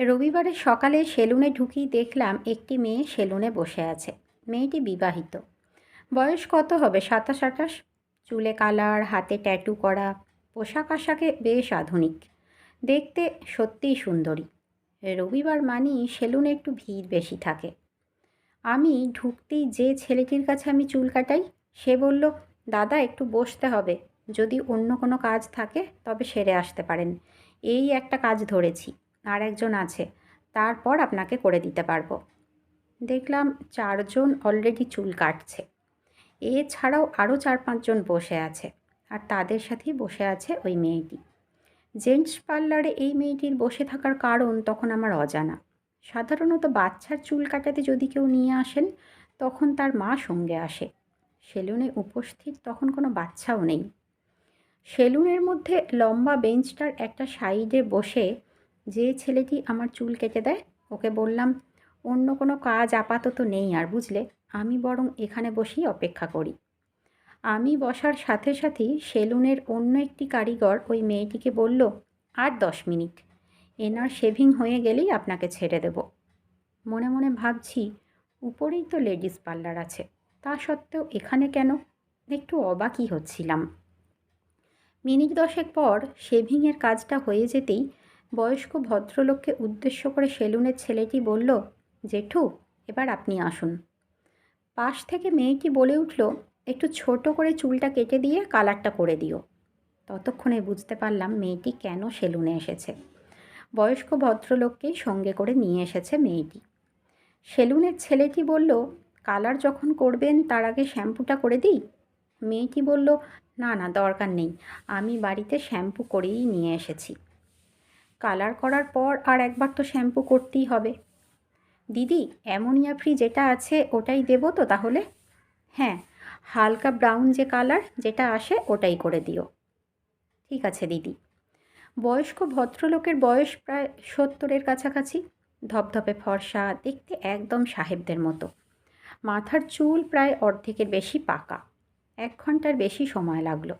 রবিবারে সকালে সেলুনে ঢুকেই দেখলাম একটি মেয়ে সেলুনে বসে আছে। মেয়েটি বিবাহিত। বয়স কত হবে? সাতাশ, আঠাশ? চুলে কালার, হাতে ট্যাটু করা, পোশাক আশাকে বেশ আধুনিক। দেখতে সত্যিই সুন্দরী। রবিবার মানেই সেলুনে একটু ভিড় বেশি থাকে। আমি ঢুকতেই যে ছেলেটির কাছে আমি চুল কাটাই, সে বলল, দাদা, একটু বসতে হবে। যদি অন্য কোনো কাজ থাকে, তবে সেরে আসতে পারেন। এই একটা কাজ ধরেছি। আর একজন আছে, তারপর আপনাকে করে দিতে পারব। দেখলাম চারজন অলরেডি চুল কাটছে। এছাড়াও আরও চার পাঁচজন বসে আছে, আর তাদের সাথেই বসে আছে ওই মেয়েটি। জেন্টস পার্লারে এই মেয়েটির বসে থাকার কারণ তখন আমার অজানা। সাধারণত বাচ্চার চুল কাটাতে যদি কেউ নিয়ে আসেন, তখন তার মা সঙ্গে আসে। সেলুনে উপস্থিত তখন কোনো বাচ্চাও নেই। সেলুনের মধ্যে লম্বা বেঞ্চটার একটা সাইডে বসে যে ছেলেটি আমার চুল কেটে দেয়, ওকে বললাম, অন্য কোনো কাজ আপাতত নেই আর, বুঝলে? আমি বরং এখানে বসেই অপেক্ষা করি। আমি বসার সাথে সাথেই সেলুনের অন্য একটি কারিগর ওই মেয়েটিকে বলল, আর দশ মিনিট। এনার শেভিং হয়ে গেলেই আপনাকে ছেড়ে দেব। মনে মনে ভাবছি, উপরেই তো লেডিস পার্লার আছে, তা সত্ত্বেও এখানে কেন? একটু অবাকই হচ্ছিলাম। মিনিট দশেক পর শেভিংয়ের কাজটা হয়ে যেতেই বয়স্ক ভদ্রলোককে উদ্দেশ্য করে সেলুনের ছেলেটি বলল, জেঠু, এবার আপনি আসুন। পাশ থেকে মেয়েটি বলে উঠল, একটু ছোট করে চুলটা কেটে দিয়ে কালারটা করে দিও। ততক্ষণে বুঝতে পারলাম মেয়েটি কেন সেলুনে এসেছে। বয়স্ক ভদ্রলোককেই সঙ্গে করে নিয়ে এসেছে মেয়েটি। সেলুনের ছেলেটি বলল, কালার যখন করবেন তার আগে শ্যাম্পুটা করে দিই? মেয়েটি বলল, না না, দরকার নেই। আমি বাড়িতে শ্যাম্পু করেই নিয়ে এসেছি। কালার করার পর আর একবার তো শ্যাম্পু করতেই হবে। দিদি, অ্যামোনিয়া ফ্রি যেটা আছে ওটাই দেবো তো তাহলে? হ্যাঁ হালকা ব্রাউন যে কালার যেটা আসে ওটাই করে দিও। ঠিক আছে দিদি। বয়স্ক ভদ্রলোকের বয়স প্রায় সত্তরের কাছাকাছি। ধপধপে ফর্সা, দেখতে একদম সাহেবদের মতো। মাথার চুল প্রায় অর্ধেকের বেশি পাকা। এক ঘণ্টার বেশি সময় লাগল।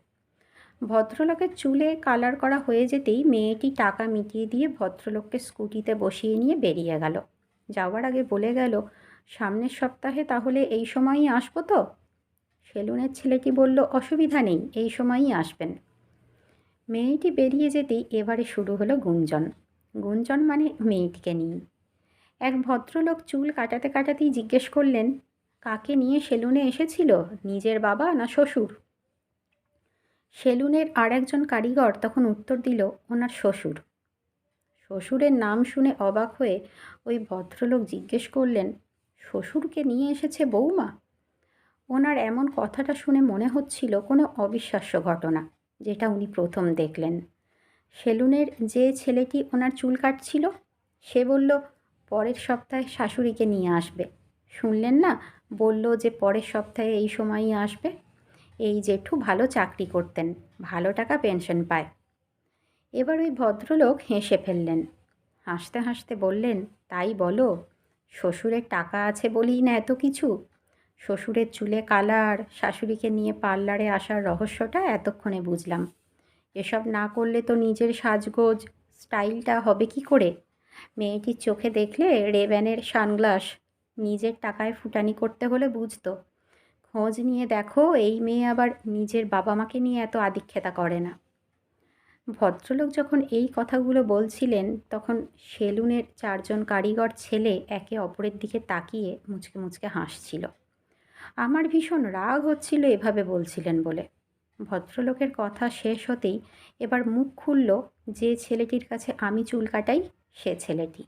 ভদ্রলোকের চুলে কালার করা হয়ে যেতেই মেয়েটি টাকা মিটিয়ে দিয়ে ভদ্রলোককে স্কুটিতে বসিয়ে নিয়ে বেরিয়ে গেল। যাওয়ার আগে বলে গেল, সামনের সপ্তাহে তাহলে এই সময়ই আসব তো? সেলুনের ছেলেটি বলল, অসুবিধা নেই, এই সময়ই আসবেন। মেয়েটি বেরিয়ে যেতেই এবারে শুরু হলো গুঞ্জন। গুঞ্জন মানে মেয়েটিকে নিয়ে। এক ভদ্রলোক চুল কাটাতে কাটাতেই জিজ্ঞেস করলেন, কাকে নিয়ে সেলুনে এসেছিল? নিজের বাবা না শ্বশুর? সেলুনের আর একজন কারিগর তখন উত্তর দিল, ওনার শ্বশুর। শ্বশুরের নাম শুনে অবাক হয়ে ওই ভদ্রলোক জিজ্ঞেস করলেন, শ্বশুরকে নিয়ে এসেছে বৌমা ওনার এমন কথাটা শুনে মনে হচ্ছিল কোনো অবিশ্বাস্য ঘটনা, যেটা উনি প্রথম দেখলেন। সেলুনের যে ছেলেটি ওনার চুল কাটছিল, সে বলল, পরের সপ্তাহে শাশুড়িকে নিয়ে আসবে। শুনলেন না? বলল যে পরের সপ্তাহে এই সময়ই আসবে? এই জেঠু ভালো চাকরি করতেন, ভালো টাকা পেনশন পায়। এবার ওই ভদ্রলোক হেসে ফেললেন। হাসতে হাসতে বললেন, তাই বলো, শ্বশুরের টাকা আছে বলেই না এত কিছু? শ্বশুরের চুলে কালার, শাশুড়িকে নিয়ে পার্লারে আসার রহস্যটা এতক্ষণে বুঝলাম। এসব না করলে তো নিজের সাজগোজ, স্টাইলটা হবে কি করে? মেয়েটির চোখে দেখলে রেব্যানের সানগ্লাস, নিজের টাকায় ফুটানি করতে হলে বুঝতো। খোঁজ নিয়ে দেখো, এই মেয়ে আবার নিজের বাবা মাকে নিয়ে এত আদিক্ষেতা করে না। ভদ্রলোক যখন এই কথাগুলো বলছিলেন, তখন সেলুনের চারজন কারিগর ছেলে একে অপরের দিকে তাকিয়ে মুচকে মুচকে হাসছিল। আমার ভীষণ রাগ হচ্ছিল এভাবে বলছিলেন বলে। ভদ্রলোকের কথা শেষ হতেই এবার মুখ খুলল, যে ছেলেটির কাছে আমি চুল কাটাই, সে ছেলেটি।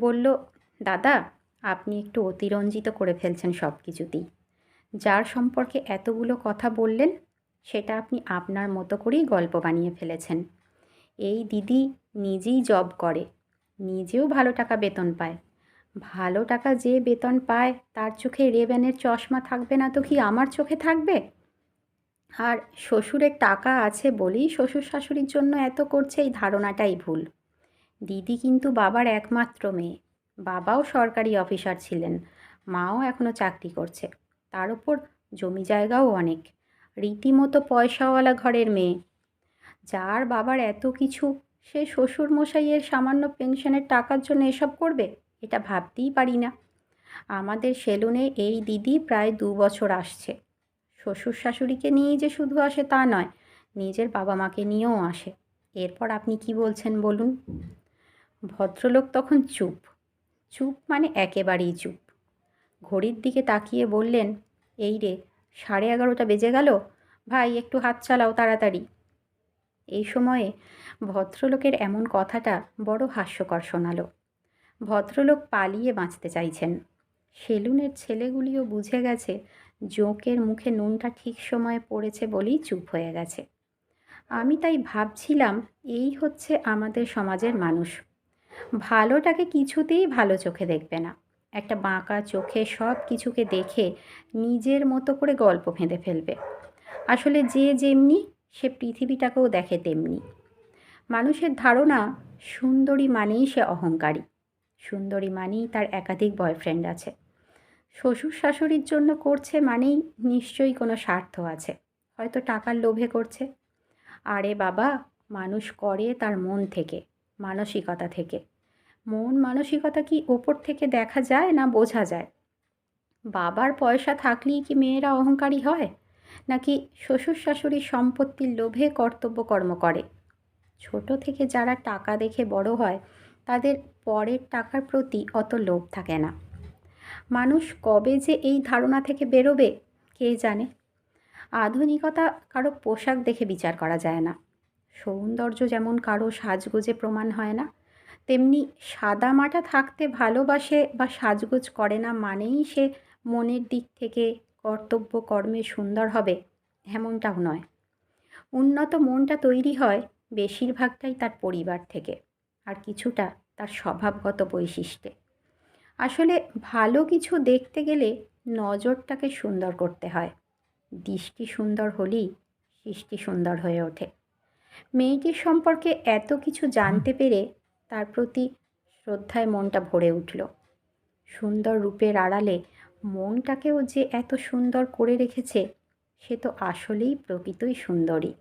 বলল, দাদা, আপনি একটু অতিরঞ্জিত করে ফেলছেন সব কিছুতেই যার সম্পর্কে এতগুলো কথা বললেন, সেটা আপনি আপনার মতো করেই গল্প বানিয়ে ফেলেছেন। এই দিদি নিজেই জব করে, নিজেও ভালো টাকা বেতন পায়। ভালো টাকা যে বেতন পায়, তার চোখে রেবেনের চশমা থাকবে না তো কি আমার চোখে থাকবে? আর শ্বশুরের টাকা আছে বলেই শ্বশুর শাশুড়ির জন্য এত করছে এই ধারণাটাই ভুল। দিদি কিন্তু বাবার একমাত্র মেয়ে, বাবাও সরকারি অফিসার ছিলেন, মাও এখনও চাকরি করছে। তার ওপর জমি জায়গাও অনেক। রীতিমতো পয়সাওয়ালা ঘরের মেয়ে। যার বাবার এত কিছু, সে শ্বশুর মশাইয়ের সামান্য পেনশনের টাকার জন্য এসব করবে? এটা ভাবতেই পারি না। আমাদের সেলুনে এই দিদি প্রায় দু বছর আসছে। শ্বশুর শাশুড়িকে নিয়েই যে শুধু আসে তা নয়, নিজের বাবা মাকে নিয়েও আসে। এরপর আপনি কি বলছেন বলুন? ভদ্রলোক তখন চুপ। চুপ মানে একেবারেই চুপ। ঘড়ির দিকে তাকিয়ে বললেন, এই রে, সাড়ে এগারোটা বেজে গেল? ভাই, একটু হাত চালাও তাড়াতাড়ি। এই সময়ে ভদ্রলোকের এমন কথাটা বড় হাস্যকর শোনালো। ভদ্রলোক পালিয়ে বাঁচতে চাইছেন। সেলুনের ছেলেগুলিও বুঝে গেছে জোঁকের মুখে নুনটা ঠিক সময়ে পড়েছে বলেই চুপ হয়ে গেছে। আমি তাই ভাবছিলাম, এই হচ্ছে আমাদের সমাজের মানুষ। ভালোটাকে কিছুতেই ভালো চোখে দেখবে না। একটা বাঁকা চোখে সব কিছুকে দেখে নিজের মতো করে গল্প ফেঁদে ফেলবে। আসলে যে যেমনি, সে পৃথিবীটাকেও দেখে তেমনি। মানুষের ধারণা, সুন্দরী মানেই সে অহংকারী। সুন্দরী মানেই তার একাধিক বয়ফ্রেন্ড আছে। শ্বশুর শাশুড়ির জন্য করছে মানেই নিশ্চয়ই কোনো স্বার্থ আছে। হয়তো টাকার লোভে করছে। আরে বাবা, মানুষ করে তার মন থেকে, মানসিকতা থেকে। মন মানসিকতা কি ওপর থেকে দেখা যায় না বোঝা যায়? বাবার পয়সা থাকলেই কি মেয়েরা অহংকারী হয়? নাকি শ্বশুর শাশুড়ির সম্পত্তির লোভে কর্তব্য কর্ম করে? ছোট থেকে যারা টাকা দেখে বড় হয়, তাদের পরের টাকার প্রতি অত লোভ থাকে না। মানুষ কবে যে এই ধারণা থেকে বেরোবে, কে জানে? আধুনিকতা কারও পোশাক দেখে বিচার করা যায় না। সৌন্দর্য যেমন কারও সাজগোজে প্রমাণ হয় না তেমনি সাদা মাটা থাকতে ভালোবাসে বা সাজগোজ করে না মানেই সে মনের দিক থেকে কর্তব্য কর্মে সুন্দর হবে, এমনটাও নয়। উন্নত মনটা তৈরি হয় বেশিরভাগটাই তার পরিবার থেকে, আর কিছুটা তার স্বভাবগত বৈশিষ্ট্যে। আসলে ভালো কিছু দেখতে গেলে নজরটাকে সুন্দর করতে হয়, দৃষ্টি সুন্দর হলেই সৃষ্টি সুন্দর হয়ে ওঠে। মেয়েটির সম্পর্কে এত কিছু জানতে পেরে তার প্রতি শ্রদ্ধায় মনটা ভরে উঠল। সুন্দর রূপের আড়ালে মনটাকেও যে এত সুন্দর করে রেখেছে, সে তো আসলেই প্রকৃতই সুন্দরী।